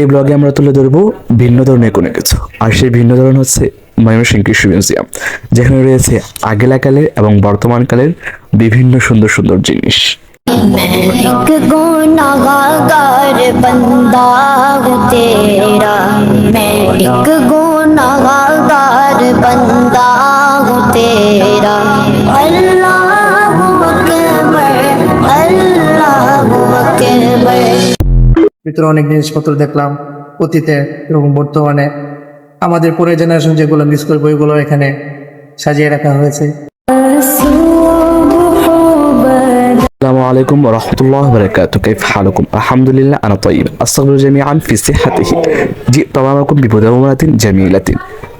এই ব্লগে আমরা তুলে ধরবো ভিন্ন ধরনের কোনো কিছু। আর সেই ভিন্ন ধরন হচ্ছে ময়মনসিংহ কৃষি মিউজিয়াম যেখানে রয়েছে আগেলাকালের এবং বর্তমানকালের বিভিন্ন সুন্দর সুন্দর জিনিস। मैं ভিতরে অনেক জিনিসপত্র দেখলাম অতীতে এবং বর্তমানে আমাদের পরের জেনারেশন যেগুলো মিস করে বইগুলো এখানে সাজিয়ে রাখা হয়েছে السلام عليكم ورحمة الله وبركاته كيف حالكم؟ الحمد لله أنا طيب أستغفر جميعا في صحته جئت أمامكم بمدونة جميلة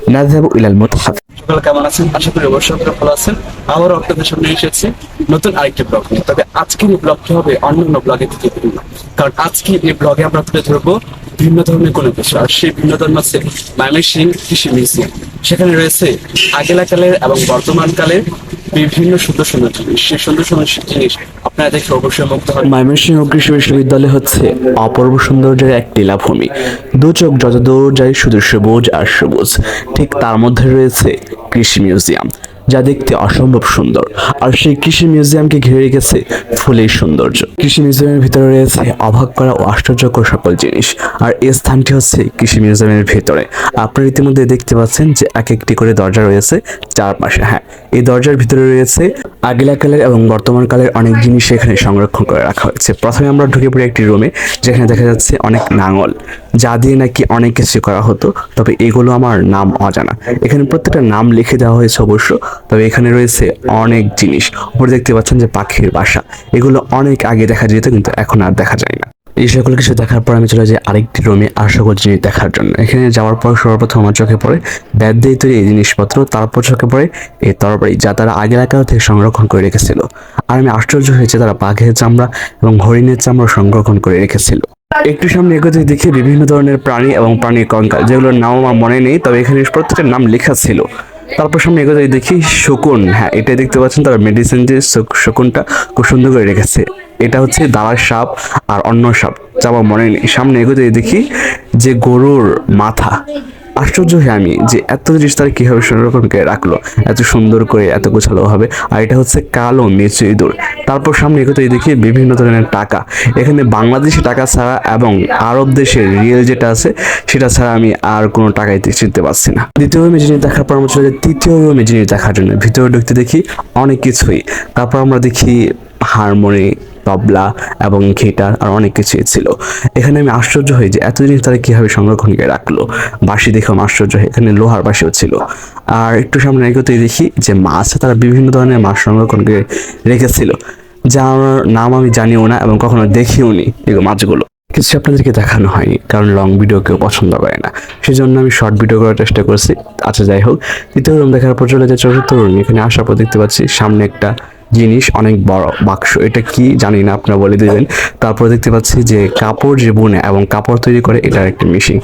نذهب إلى المتحف সকালে কেমন আছেন? আশা করি অবশ্যই আপনারা ভালো আছেন। আবারও আপনাদের সামনে এসেছি নতুন আরেকটি ব্লগ তবে আজকের এই ব্লগটি হবে অন্যান্য ব্লগের থেকে ভিন্ন। কারণ আজকে এই ব্লগে আমরা তুলে ধরবো ভিন্ন ধরনের কোনো কিছু। আর সেই ভিন্ন ধর্ম আছে মাইমেশিং কৃষি মিউজিয়াম। সেখানে রয়েছে আগেলাকালের এবং বর্তমান কালের বিভিন্ন সুন্দর সুন্দর জিনিস, সেই সুন্দর সুন্দর জিনিস আপনারা দেখে অবশ্যই মুগ্ধ হবেন। ময়মনসিংহ কৃষি বিশ্ববিদ্যালয় হচ্ছে অপূর্ব সৌন্দর্যের এক লীলাভূমি দু চোখ যত দূর যায় শুধু সবুজ আর সবুজ। ঠিক তার মধ্যে রয়েছে কৃষি মিউজিয়াম। যা দেখতে অসম্ভব সুন্দর। আর সেই কৃষি মিউজিয়ামকে ঘিরে রেখেছে ফুলের সৌন্দর্য। কৃষি মিউজিয়ামের ভিতরে রয়েছে অবাক করা ও আশ্চর্যকর সকল জিনিস। আর এই স্থানটি হচ্ছে কৃষি মিউজিয়ামের ভিতরে। আপনারা ইতিমধ্যে দেখতে পাচ্ছেন যে এক একটি করে দরজা রয়েছে চারপাশে। হ্যাঁ এই দরজার ভিতরে রয়েছে আগেলাকালের এবং বর্তমান কালের অনেক জিনিস এখানে সংরক্ষণ করে রাখা হয়েছে। প্রথমে আমরা ঢুকে পড়ি একটি রুমে, যেখানে দেখা যাচ্ছে অনেক নাঙল। যা দিয়ে নাকি অনেক কিছু করা হতো, তবে এগুলো আমার নাম অজানা। এখানে প্রত্যেকটা নাম লিখে দেওয়া হয়েছে অবশ্য। তবে এখানে রয়েছে অনেক জিনিস। উপরে দেখতে পাচ্ছেন যে পাখির বাসা। এগুলো অনেক আগে দেখা যেত, কিন্তু এখন আর দেখা যায় না। এই সকল কিছু দেখার পর আমি চলে যাই আরেকটি রুমে আর সকল জিনিস দেখার জন্য। এখানে যাওয়ার পর সর্বপ্রথম আমার চোখে পড়ে ব্যাট দিয়ে তৈরি এই জিনিসপত্র, তারপর চোখে পড়ে এই তরবারি যা তারা আগের এলাকা থেকে সংরক্ষণ করে রেখেছিল। আর আমি আশ্চর্য হয়েছে তারা বাঘের চামড়া এবং হরিণের চামড়া সংরক্ষণ করে রেখেছিল। একটু সামনে এগোতে দেখি বিভিন্ন ধরনের প্রাণী এবং প্রাণীর কঙ্কাল, যেগুলোর নাম আমার মনে নেই, তবে এখানে প্রত্যেকটা নাম লেখা ছিল। তারপর সামনে এগোতে দেখি শকুন। হ্যাঁ এটাই দেখতে পাচ্ছেন তারা মেডিসিন যে শক- শকুনটা খুব সুন্দর করে রেখেছে। এটা হচ্ছে দাঁড়ার সাপ আর অন্য সাপ। যা আমার মনে নেই। সামনে এগোতে দেখি যে গরুর মাথা। আশ্চর্য হয়ে আমি যে এত জিনিস তারা কীভাবে সংরক্ষণ করে রাখল, এত সুন্দর করে এত গোছালো হবে আর এটা হচ্ছে কালো মেচু ইঁদুর। তারপর সামনে এগোতে দেখি বিভিন্ন ধরনের টাকা। এখানে বাংলাদেশি টাকা ছাড়া এবং আরব দেশের রিয়েল যেটা আছে, সেটা ছাড়া আমি আর কোনো টাকাই চিনতে পারছি না। দ্বিতীয় রুমে জিনিস দেখার পর আমরা চলে যাই, তৃতীয় রুমে জিনিস দেখার জন্য ভিতরে ঢুকতে দেখি অনেক কিছুই। তারপর আমরা দেখি হারমোনি, তবলা এবং গিটার আর অনেক কিছুই ছিল। এখানে আমি আশ্চর্য হই যে এত জিনিস তারা কীভাবে সংরক্ষণ করে রাখল। বাঁশি দেখে আমি আশ্চর্য হই, এখানে লোহার বাঁশিও ছিল। আর একটু সামনে এগোতেই দেখি যে মাছ তারা বিভিন্ন ধরনের মাছ সংরক্ষণ করে রেখেছিল যা আমার নাম আমি জানিও না এবং কখনো দেখিও নি এগুলো মাছগুলো। কিছু আপনাদেরকে দেখানো হয়নি, কারণ লং ভিডিও কেউ পছন্দ করে না। সেজন্য আমি শর্ট ভিডিও করার চেষ্টা করছি। আচ্ছা যাই হোক, দ্বিতীয় রুম দেখার পর চলে যায় চতুর্থ রুম। এখানে আসার পর দেখতে পাচ্ছি সামনে একটা জিনিস অনেক বড় বাক্স। এটা কি জানি না, আপনারা বলে দিবেন। তারপর দেখতে পাচ্ছি যে কাপড় যে বুনে এবং কাপড় তৈরি করে, এটার একটা মেশিন।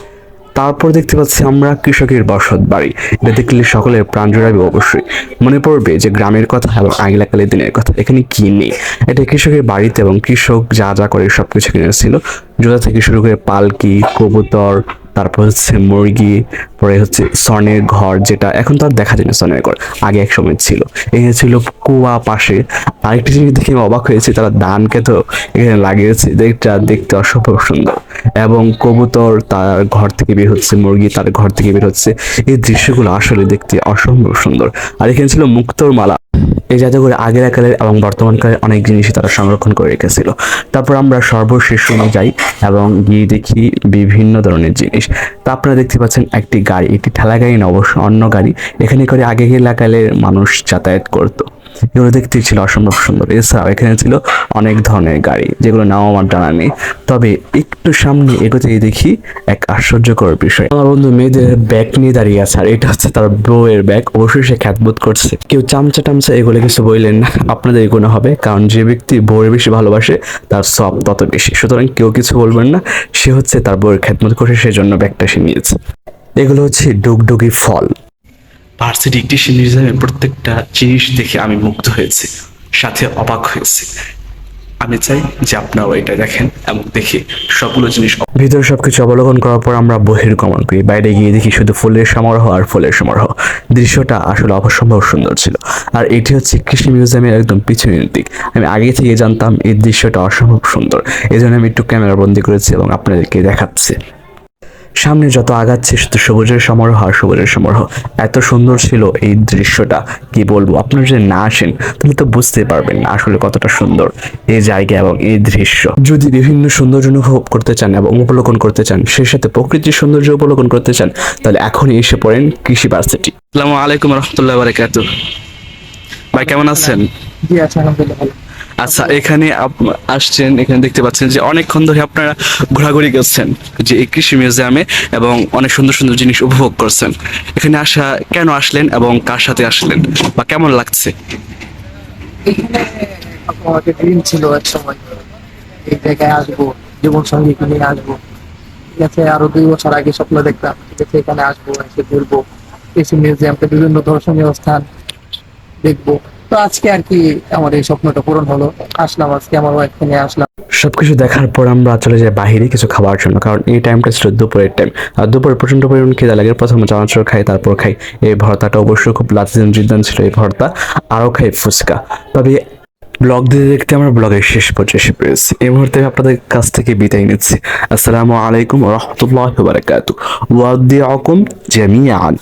তারপর দেখতে পাচ্ছি আমরা কৃষকের বসত বাড়ি। এটা দেখলে সকলের প্রাণ জোড়াবে অবশ্যই। মনে পড়বে যে গ্রামের কথা এবং আগলাকালের দিনের কথা। এখানে কি নেই? এটা কৃষকের বাড়িতে এবং কৃষক যা যা করে সব কিছু কিনেছিল। জোড়া থেকে শুরু করে পালকি, কবুতর তারপর হচ্ছে মুরগি, পরে হচ্ছে সনের ঘর যেটা এখন তো আর দেখা যায় না সনের ঘর, আগে এক সময় ছিল। এখানে ছিল কুয়া পাশে, আরেকটি জিনিস দেখে আমি অবাক হয়েছি, তারা ধানকে তো এখানে লাগিয়েছে যেটা দেখতে অসম্ভব সুন্দর। এবং কবুতর তার ঘর থেকে বের হচ্ছে, মুরগি তার ঘর থেকে বের হচ্ছে। এই দৃশ্যগুলো আসলে দেখতে অসম্ভব সুন্দর। আর এখানে ছিল মুক্তোর মালা এই জাদুঘরে আগের কালের এবং বর্তমানকালের অনেক জিনিসই তারা সংরক্ষণ করে রেখেছিল। তারপর আমরা সর্বশেষ রুমে যাই এবং গিয়ে দেখি বিভিন্ন ধরনের জিনিস। তা আপনারা দেখতে পাচ্ছেন একটি গাড়ি, একটি ঠেলা গাড়ি না অবশ্য অন্য গাড়ি। এখানে করে আগে এলাকালের মানুষ যাতায়াত করতো। এগুলো দেখতে ছিল অসম্ভব সুন্দর। এছাড়াও এখানে ছিল অনেক ধরনের গাড়ি যেগুলো নাও আমার জানা নেই। তবে একটু সামনে এগোতেই দেখি এক আশ্চর্যকর বিষয়। আমার বন্ধু মেয়েদের ব্যাগ নিয়ে দাঁড়িয়ে আছে, আর এটা হচ্ছে তার বউয়ের ব্যাগ। অবশ্যই সে খ্যাতবোধ করছে। কেউ চামচা টামচা এগুলো কিছু বললেন না, আপনাদের এগুলো হবে, কারণ যে ব্যক্তি বউয়ের বেশি ভালোবাসে, তার সব তত বেশি। সুতরাং কেউ কিছু বলবেন না, সে হচ্ছে তার বউয়ের খ্যাতবোধ করছে, সেজন্য ব্যাগটা সে নিয়েছে। এগুলো হচ্ছে ডুগডুগি ফল। ভার্সিটি মিউজিয়ামের প্রত্যেকটা জিনিস দেখে আমি মুগ্ধ হয়েছি, সাথে অবাক হয়েছি। আমি চাই যে আপনারাও এটা দেখেন এবং দেখে সবগুলো জিনিস ভিতরে সবকিছু অবলোকন করার পর আমরা বহির্গমন করি। বাইরে গিয়ে দেখি শুধু ফুলের সমারোহ আর ফুলের সমারোহ। দৃশ্যটা আসলে অসম্ভব সুন্দর ছিল। আর এটি হচ্ছে কৃষি মিউজিয়ামের একদম পিছনের দিক। আমি আগে থেকে জানতাম এই দৃশ্যটা অসম্ভব সুন্দর। এই জন্য আমি একটু ক্যামেরা বন্দি করেছি এবং আপনাদেরকে দেখাচ্ছি। সামনে যত আগাচ্ছে শুধু সবুজের সমারোহ আর সবুজের সমারোহ। এত সুন্দর ছিল এই দৃশ্যটা কি বলব? আপনারা যদি না আসেন তাহলে তো বুঝতে পারবেন না আসলে কতটা সুন্দর এই জায়গা এবং এই দৃশ্য। যদি বিভিন্ন সৌন্দর্য অনুভব করতে চান এবং উপলোকন করতে চান সেই সাথে প্রকৃতির সৌন্দর্য উপলোকন করতে চান তাহলে এখনই এসে পড়েন কৃষি ভার্সিটি। আসসালামু আলাইকুম রহমতুল্লাহ বারাকাত ভাই কেমন আছেন? জি আচ্ছা আলহামদুলিল্লাহ আচ্ছা এখানে আসছেন, এখানে দেখতে পাচ্ছেন যে অনেকক্ষণ ধরে আপনারা ঘোরাঘুরি করছেন যে এই কৃষি মিউজিয়ামে এবং অনেক সুন্দর সুন্দর জিনিস উপভোগ করছেন। এখানে আসা, কেন আসলেন এবং কার সাথে আসলেন বা কেমন লাগছে? আমাদের ড্রিম ছিল এক সময়। এই জায়গায় আসব জীবন সঙ্গীকে নিয়ে আসব। ঠিক আছে, আরও দুই বছর আগে স্বপ্ন দেখতাম ঠিক আছে, এখানে আসব, এসে ঘুরবো। কৃষি মিউজিয়ামটা বিভিন্ন দর্শনীয় স্থান, দেখব। তো আজকে আর কি আমার এই স্বপ্নটা পূরণ হলো। আসলাম আজকে আমার ওয়াইফকে নিয়ে আসলাম। সবকিছু দেখার পর আমরা চলে যাই বাহিরে কিছু খাবার জন্য, কারণ এই টাইমটা ছিল দুপুরের টাইম আর দুপুরে প্রচণ্ড পরিমাণ খেতে লাগে, প্রথমে চানাচুর খাই, তারপর খাই। এই ভর্তাটা অবশ্যই খুব লাজিদান ছিল এই ভর্তা, আরও খাই ফুচকা। তবে ব্লগ দিতে দেখতে আমরা ব্লগের শেষ পর্যায়ে এসে পেরেছি এই মুহূর্তে আপনাদের কাছ থেকে বিদায় নিচ্ছি। আসসালামু আলাইকুম রহমতুল্লাহ বারাকাতু ওয়াদিয়াকুম জামিয়ান